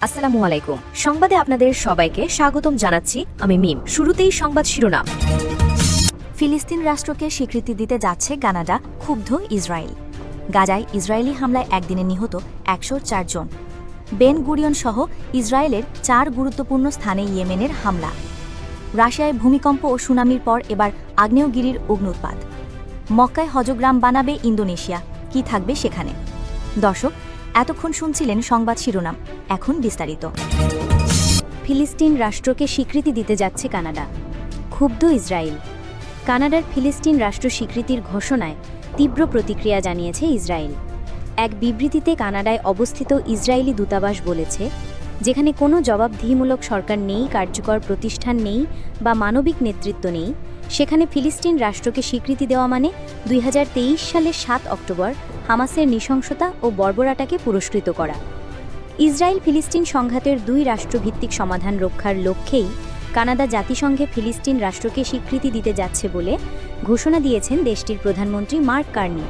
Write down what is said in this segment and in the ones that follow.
আসসালামু আলাইকুম। সংবাদে আপনাদের সবাইকে স্বাগতম জানাচ্ছি আমি মিম। শুরুতেই সংবাদ শিরোনাম। ফিলিস্তিন রাষ্ট্রকে স্বীকৃতি দিতে যাচ্ছে কানাডা, ক্ষুব্ধ ইসরায়েল। গাজায় ইসরায়েলি হামলায় একদিনে নিহত একশো জন। বেন গুরিয়ন সহ ইসরায়েলের চার গুরুত্বপূর্ণ স্থানে ইয়েমেনের হামলা। রাশিয়ায় ভূমিকম্প ও সুনামির পর এবার আগ্নেয়গিরির অগ্নুৎপাত। মক্কায় হজগ্রাম বানাবে ইন্দোনেশিয়া। কি থাকবে সেখানে? দর্শক এতক্ষণ শুনছিলেন সংবাদ শিরোনাম, এখন বিস্তারিত। ফিলিস্তিন রাষ্ট্রকে স্বীকৃতি দিতে যাচ্ছে কানাডা। ক্ষুব্ধ ইসরায়েল। কানাডার ফিলিস্তিন রাষ্ট্র স্বীকৃতির ঘোষণায় তীব্র প্রতিক্রিয়া জানিয়েছে ইসরায়েল। এক বিবৃতিতে কানাডায় অবস্থিত ইসরায়েলি দূতাবাস বলেছে, যেখানে কোনো জবাবদিহিমূলক সরকার নেই, কার্যকর প্রতিষ্ঠান নেই বা মানবিক নেতৃত্ব নেই, সেখানে ফিলিস্তিন রাষ্ট্রকে স্বীকৃতি দেওয়া মানে দুই হাজার তেইশ সালের সাত অক্টোবর হামাসের নৃশংসতা ও বর্বরাটাকে পুরস্কৃত করা। ইসরায়েল ফিলিস্তিন সংঘাতের দুই রাষ্ট্রভিত্তিক সমাধান রক্ষার লক্ষ্যেই কানাডা জাতিসংঘে ফিলিস্তিন রাষ্ট্রকে স্বীকৃতি দিতে যাচ্ছে বলে ঘোষণা দিয়েছেন দেশটির প্রধানমন্ত্রী মার্ক কার্নি।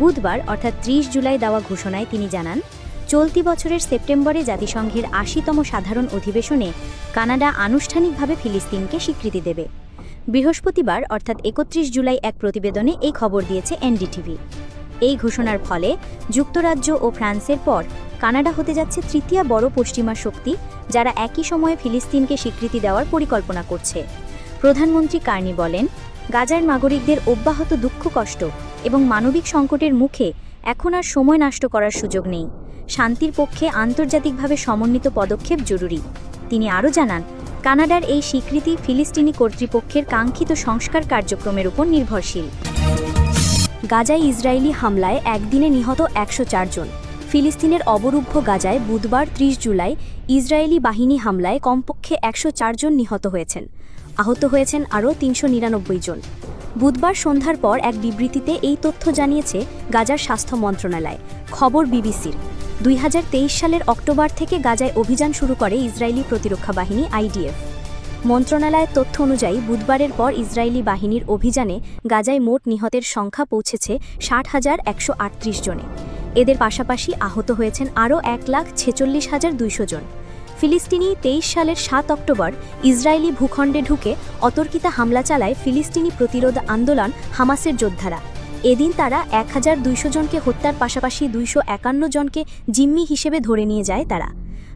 বুধবার, অর্থাৎ ত্রিশ জুলাই দেওয়া ঘোষণায় তিনি জানান, চলতি বছরের সেপ্টেম্বরে জাতিসংঘের আশিতম সাধারণ অধিবেশনে কানাডা আনুষ্ঠানিকভাবে ফিলিস্তিনকে স্বীকৃতি দেবে। বৃহস্পতিবার, অর্থাৎ একত্রিশ জুলাই এক প্রতিবেদনে এই খবর দিয়েছে এনডিটিভি। এই ঘোষণার ফলে যুক্তরাজ্য ও ফ্রান্সের পর কানাডা হতে যাচ্ছে তৃতীয় বড় পশ্চিমা শক্তি, যারা একই সময়ে ফিলিস্তিনকে স্বীকৃতি দেওয়ার পরিকল্পনা করছে। প্রধানমন্ত্রী কার্নি বলেন, গাজার নাগরিকদের অব্যাহত দুঃখ, কষ্ট এবং মানবিক সংকটের মুখে এখন আর সময় নষ্ট করার সুযোগ নেই। শান্তির পক্ষে আন্তর্জাতিকভাবে সমন্বিত পদক্ষেপ জরুরি। তিনি আরও জানান, কানাডার এই স্বীকৃতি ফিলিস্তিনি কর্তৃপক্ষের কাঙ্ক্ষিত সংস্কার কার্যক্রমের উপর নির্ভরশীল। গাজায় ইসরায়েলি হামলায় একদিনে নিহত একশো জন। ফিলিস্তিনের অবরুদ্ধ গাজায় বুধবার ত্রিশ জুলাই ইসরায়েলি বাহিনী হামলায় কমপক্ষে একশো জন নিহত হয়েছেন। আহত হয়েছেন আরও তিনশো নিরানব্বই জন। বুধবার সন্ধ্যার পর এক বিবৃতিতে এই তথ্য জানিয়েছে গাজার স্বাস্থ্য মন্ত্রণালয়। খবর বিবিসির। দুই হাজার তেইশ সালের অক্টোবর থেকে গাজায় অভিযান শুরু করে ইসরায়েলি প্রতিরক্ষা বাহিনী আইডিএফ। মন্ত্রণালয়ের তথ্য অনুযায়ী বুধবারের পর ইসরায়েলি বাহিনীর অভিযানে গাজায় মোট নিহতের সংখ্যা পৌঁছেছে ষাট হাজার একশো জনে। এদের পাশাপাশি আহত হয়েছেন আরও এক লাখ ছেচল্লিশ হাজার দুইশো জন। ফিলিস্তিনি তেইশ সালের সাত অক্টোবর ইসরায়েলি ভূখণ্ডে ঢুকে অতর্কিতা হামলা চালায় ফিলিস্তিনি প্রতিরোধ আন্দোলন হামাসের যোদ্ধারা। এদিন তারা এক হাজার দুইশো জনকে হত্যার পাশাপাশি দুইশো একান্ন জনকে জিম্মি হিসেবে ধরে নিয়ে যায় তারা।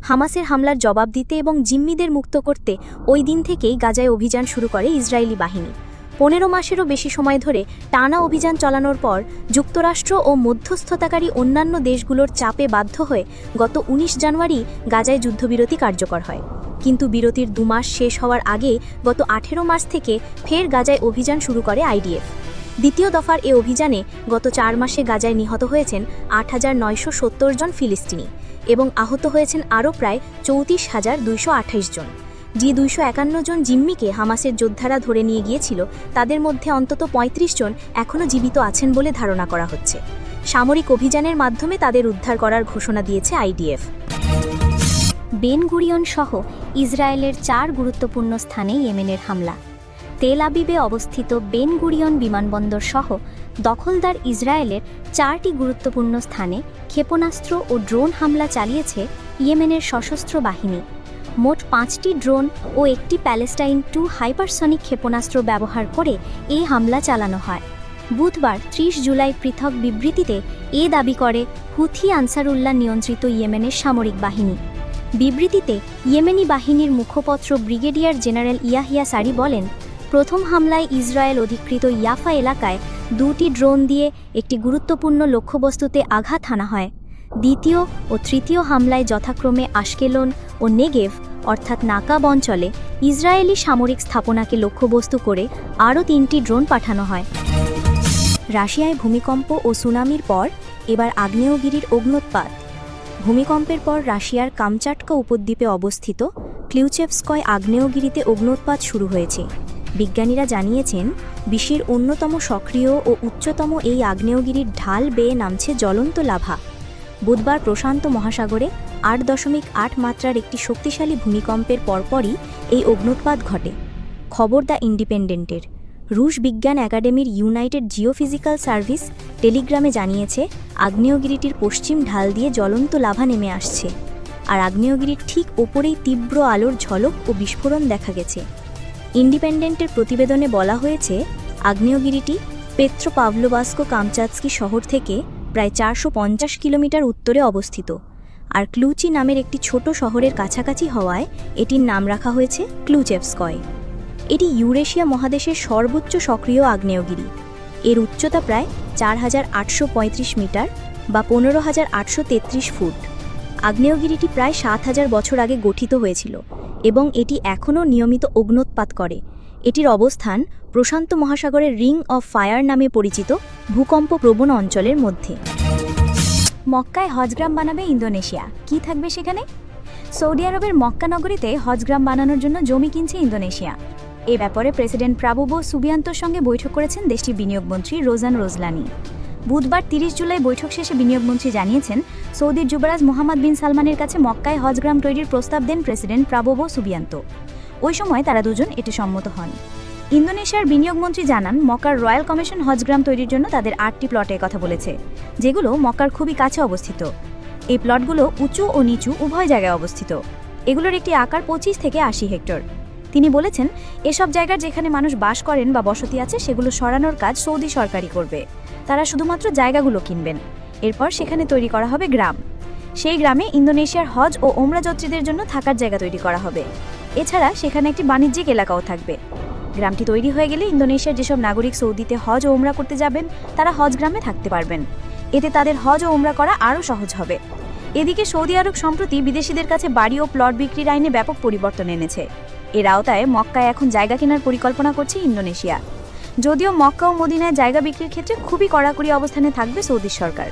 হামাসের হামলার জবাব দিতে এবং জিম্মিদের মুক্ত করতে ওই দিন থেকেই গাজায় অভিযান শুরু করে ইসরায়েলি বাহিনী। পনেরো মাসেরও বেশি সময় ধরে টানা অভিযান চালানোর পর যুক্তরাষ্ট্র ও মধ্যস্থতাকারী অন্যান্য দেশগুলোর চাপে বাধ্য হয়ে গত ১৯ জানুয়ারি গাজায় যুদ্ধবিরতি কার্যকর হয়। কিন্তু বিরতির দুমাস শেষ হওয়ার আগে গত আঠেরো মাস থেকে ফের গাজায় অভিযান শুরু করে আইডিএফ। দ্বিতীয় দফার এ অভিযানে গত চার মাসে গাজায় নিহত হয়েছেন আট হাজার নয়শো সত্তর জন ফিলিস্তিনি। এবং আহত হয়েছেন আরও প্রায় চৌত্রিশ হাজার দুইশো জন। যে দুইশো একান্ন জন জিম্মিকে হামাসের যোদ্ধারা ধরে নিয়ে গিয়েছিল। তাদের মধ্যে অন্তত ৩৫ জন এখনও জীবিত আছেন বলে ধারণা করা হচ্ছে। সামরিক অভিযানের মাধ্যমে তাদের উদ্ধার করার ঘোষণা দিয়েছে আইডিএফ। বেন গুরিয়ন সহ ইসরায়েলের চার গুরুত্বপূর্ণ স্থানে ইয়েমেনের হামলা। তেল আবিবে অবস্থিত বেন গুরিয়ন বিমানবন্দর সহ দখলদার ইসরায়েলের চারটি গুরুত্বপূর্ণ স্থানে ক্ষেপণাস্ত্র ও ড্রোন হামলা চালিয়েছে ইয়েমেনের সশস্ত্র বাহিনী। মোট পাঁচটি ড্রোন ও একটি প্যালেস্টাইন টু হাইপারসনিক ক্ষেপণাস্ত্র ব্যবহার করে এই হামলা চালানো হয়। বুধবার ত্রিশ জুলাই পৃথক বিবৃতিতে এ দাবি করে হুথি আনসারুল্লাহ নিয়ন্ত্রিত ইয়েমেনের সামরিক বাহিনী। বিবৃতিতে ইয়েমেনি বাহিনীর মুখপত্র ব্রিগেডিয়ার জেনারেল ইয়াহিয়া সারি বলেন, প্রথম হামলায় ইসরায়েল অধিকৃত ইয়াফা এলাকায় দুটি ড্রোন দিয়ে একটি গুরুত্বপূর্ণ লক্ষ্যবস্তুতে আঘাত হানা হয়। দ্বিতীয় ও তৃতীয় হামলায় যথাক্রমে আশকেলন ও নেগেভ, অর্থাৎ নাকাব অঞ্চলে ইসরায়েলি সামরিক স্থাপনাকে লক্ষ্যবস্তু করে আরও তিনটি ড্রোন পাঠানো হয়। রাশিয়ায় ভূমিকম্প ও সুনামির পর এবার আগ্নেয়গিরির অগ্নোৎপাত ভূমিকম্পের পর রাশিয়ার কামচাটকা উপদ্বীপে অবস্থিত ক্লিউচেভস্কয় আগ্নেয়গিরিতে অগ্নোৎপাত শুরু হয়েছে। বিজ্ঞানীরা জানিয়েছেন বিশ্বের অন্যতম সক্রিয় ও উচ্চতম এই আগ্নেয়গিরির ঢাল বেয়ে নামছে জ্বলন্ত লাভা। বুধবার প্রশান্ত মহাসাগরে আট দশমিক আট মাত্রার একটি শক্তিশালী ভূমিকম্পের পরপরই এই অগ্নুৎপাত ঘটে। খবর দ্য ইন্ডিপেন্ডেন্টের। রুশ বিজ্ঞান একাডেমির ইউনাইটেড জিওফিজিক্যাল সার্ভিস টেলিগ্রামে জানিয়েছে, আগ্নেয়গিরিটির পশ্চিম ঢাল দিয়ে জ্বলন্ত লাভা নেমে আসছে। আর আগ্নেয়গিরির ঠিক ওপরেই তীব্র আলোর ঝলক ও বিস্ফোরণ দেখা গেছে। ইন্ডিপেন্ডেন্টের প্রতিবেদনে বলা হয়েছে, আগ্নেয়গিরিটি পেত্রো পাভলোবাস্কো কামচাৎস্কি শহর থেকে প্রায় চারশো পঞ্চাশ কিলোমিটার উত্তরে অবস্থিত। আর ক্লুচি নামের একটি ছোট শহরের কাছাকাছি হওয়ায় এটির নাম রাখা হয়েছে ক্লুচেভস্কয়। এটি ইউরেশিয়া মহাদেশের সর্বোচ্চ সক্রিয় আগ্নেয়গিরি। এর উচ্চতা প্রায় চার হাজার আটশো পঁয়ত্রিশ মিটার বা পনেরো ফুট। আগ্নেয়গিরিটি প্রায় সাত হাজার বছর আগে গঠিত হয়েছিল। এবং এটি এখনও নিয়মিত অগ্নোৎপাত করে। এটির অবস্থান প্রশান্ত মহাসাগরের রিং অফ ফায়ার নামে পরিচিত ভূকম্প প্রবণ অঞ্চলের মধ্যে। মক্কায় হজগ্রাম বানাবে ইন্দোনেশিয়া। কি থাকবে সেখানে? সৌদি আরবের মক্কা নগরীতে হজগ্রাম বানানোর জন্য জমি কিনছে ইন্দোনেশিয়া। এ ব্যাপারে প্রেসিডেন্ট প্রাবুবো সুবিয়ান্তর সঙ্গে বৈঠক করেছেন দেশটির বিনিয়োগমন্ত্রী রোজান রোজলানি। বুধবার তিরিশ জুলাই বৈঠক শেষে বিনিয়োগমন্ত্রী জানিয়েছেন, সৌদির যুবরাজ মোহাম্মদ বিন সালমানের কাছে মক্কায় হজগ্রাম তৈরির প্রস্তাব দেন প্রেসিডেন্ট প্রাবোবো সুবিয়ান্ত। ওই সময় তারা দুজন এটি সম্মত হন। ইন্দোনেশিয়ার বিনিয়োগমন্ত্রী জানান, মক্কার রয়্যাল কমিশন হজগ্রাম তৈরির জন্য তাদের আটটি প্লটের কথা বলেছে, যেগুলো মক্কার খুবই কাছে অবস্থিত। এই প্লটগুলো উঁচু ও নিচু উভয় জায়গায় অবস্থিত। এগুলোর একটি আকার পঁচিশ থেকে আশি হেক্টর। তিনি বলেছেন, এসব জায়গার যেখানে মানুষ বাস করেন বা বসতি আছে, সেগুলো সরানোর কাজ সৌদি সরকারই করবে। তারা শুধুমাত্র জায়গাগুলো কিনবেন। এরপর সেখানে তৈরি করা হবে গ্রাম। সেই গ্রামে ইন্দোনেশিয়ার হজ ও ওমরা যাত্রীদের জন্য থাকার জায়গা তৈরি করা হবে। এছাড়া সেখানে একটি বাণিজ্যিক এলাকাও থাকবে। গ্রামটি তৈরি হয়ে গেলে ইন্দোনেশিয়ার যেসব নাগরিক সৌদিতে হজ ও ওমরা করতে যাবেন, তারা হজ গ্রামে থাকতে পারবেন। এতে তাদের হজ ও ওমরা করা আরও সহজ হবে। এদিকে সৌদি আরব সম্প্রতি বিদেশিদের কাছে বাড়ি ও প্লট বিক্রির আইনে ব্যাপক পরিবর্তন এনেছে। এর আওতায় মক্কায় এখন জায়গা কেনার পরিকল্পনা করছে ইন্দোনেশিয়া। যদিও মক্কা ও মদিনায় জায়গা বিক্রির ক্ষেত্রে খুবই কড়াকড়ি অবস্থানে থাকবে সৌদি সরকার।